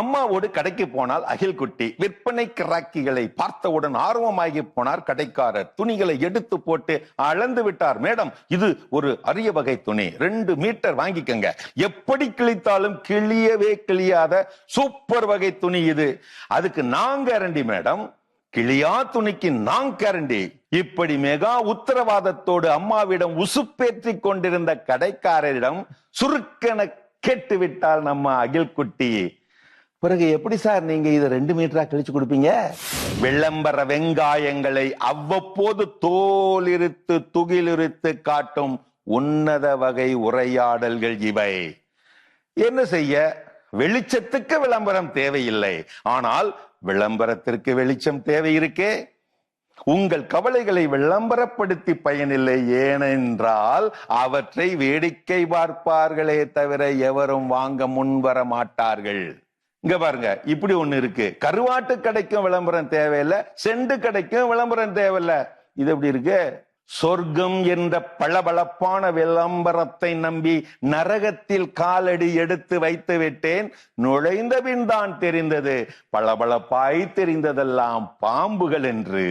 அம்மாவோடு கடைக்கு போனால் அகில் குட்டி விற்பனை கிராக்கிகளை பார்த்தவுடன் ஆர்வமாகி போனார் கடைக்காரர். துணிகளை எடுத்து போட்டு அளந்து விட்டார். மேடம் இது ஒரு அரிய வகை துணி. ரெண்டு மீட்டர் வாங்கிக்கங்க. எப்படி கிழித்தாலும் கிழியவே கிழியாத சூப்பர் வகை துணி இது. அதுக்கு நான் கேரண்டி மேடம். கிளியா துணிக்கு நான் கேரண்டி இப்படி மெகா உத்தரவாதத்தோடு அம்மாவிடம் உசுப்பேற்றி கொண்டிருந்த கடைக்காரரிடம் சுருக்கென கேட்டு விட்டால் நம்ம அகில் குட்டி பிறகு எப்படி சார் நீங்க இதை ரெண்டு மீட்டரா கழிச்சு கொடுப்பீங்க? விளம்பர வெங்காயங்களை அவ்வப்போது தோலிருத்து துகிலிருத்து காட்டும் உன்னத வகை உரையாடல்கள் இவை. என்ன செய்ய? வெளிச்சத்துக்கு விளம்பரம் தேவையில்லை. ஆனால் விளம்பரத்திற்கு வெளிச்சம் தேவை இருக்கே. உங்கள் கவலைகளை விளம்பரப்படுத்தி பயனில்லை. ஏனென்றால் அவற்றை வேடிக்கை பார்ப்பார்களே தவிர எவரும் வாங்க முன்வர மாட்டார்கள். இங்க பாருங்க இப்படி ஒண்ணு இருக்கு. கருவாட்டு கடைக்கும் விளம்பரம் தேவையில்லை செண்டு கடைக்கும் விளம்பரம் தேவையில்லை. இது எப்படி இருக்கு? சொர்க்கம் என்ற பளபளப்பான விளம்பரத்தை நம்பி நரகத்தில் காலடி எடுத்து வைத்து விட்டேன். நுழைந்த பின் தான் தெரிந்தது. பளபளப்பாய் தெரிந்ததெல்லாம் பாம்புகள் என்று.